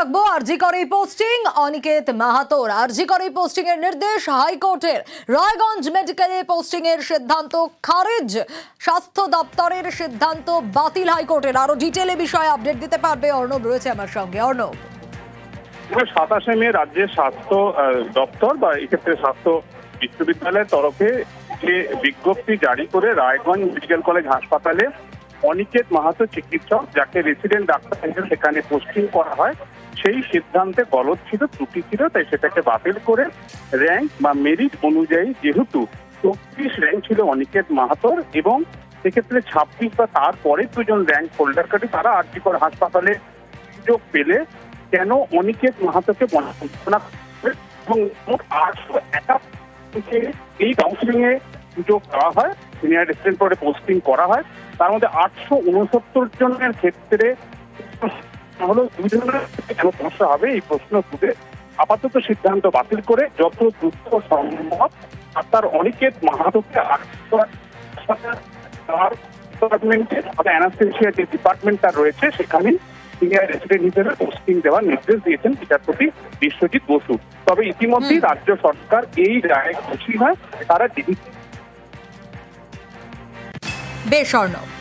রাখব আরজি করে এই পোস্টিং অনিকেত মাহাতোর আরজি করে এই পোস্টিং এর নির্দেশ হাইকোর্টের। রায়গঞ্জ মেডিকেলে পোস্টিং এর সিদ্ধান্ত খারিজ। স্বাস্থ্য দপ্তরের সিদ্ধান্ত বাতিল হাইকোর্টের। আরও ডিটেলে বিষয়ে আপডেট দিতে পারবে অর্ণব রয়েছে আমার সঙ্গে। অর্ণব। সাতাশে মে রাজ্যের স্বাস্থ্য দপ্তর বা এক্ষেত্রে স্বাস্থ্য বিশ্ববিদ্যালয়ের তরফে যে বিজ্ঞপ্তি জারি করে রায়গঞ্জ মেডিকেল কলেজ হাসপাতালে অনিকেত মাহাতো চিকিৎসক, যাকে রেসিডেন্ট ডাক্তার হিসেবে সেখানে পোস্টিং করা হয়, সেই সিদ্ধান্তে গলত ছিল, ত্রুটি ছিল, তাই সেটাকে বাতিল করে র্যাঙ্ক বা মেরিট অনুযায়ী যেহেতু চব্বিশ র্যাঙ্ক ছিল অনিকেত মাহাতোর এবং সেক্ষেত্রে ছাব্বিশ বা তারপরে দুজন র্যাঙ্ক হোল্ডার কাটি তারা আর্থিকর হাসপাতালে সুযোগ পেলে কেন অনিকেত মাহাতোকে বঞ্চনা এবং মোট আটশো একাত্তরকে এই কাউন্সিলিং এ সুযোগ দেওয়া হয় সিনিয়র রেসিডেন্ট পরে পোস্টিং করা হয়। তার মধ্যে আটশো উনসত্তর জনের ক্ষেত্রে হলো দুজনের কেন সমস্যা হবে এই প্রশ্ন তুলে আপাতত সিদ্ধান্ত বাতিল করে যত দ্রুত সম্ভব ডাক্তার অনিকেত মাহাতোকে ডিপার্টমেন্টে অ্যানাস্থেশিয়া যে ডিপার্টমেন্টটা রয়েছে সেখানে সিনিয়র রেসিডেন্ট হিসেবে পোস্টিং দেওয়ার নির্দেশ দিয়েছেন বিচারপতি বিশ্বজিৎ বসু। তবে ইতিমধ্যেই রাজ্য সরকার এই রায় খুশি হয় তারা ডিবি বেশ অর্ণব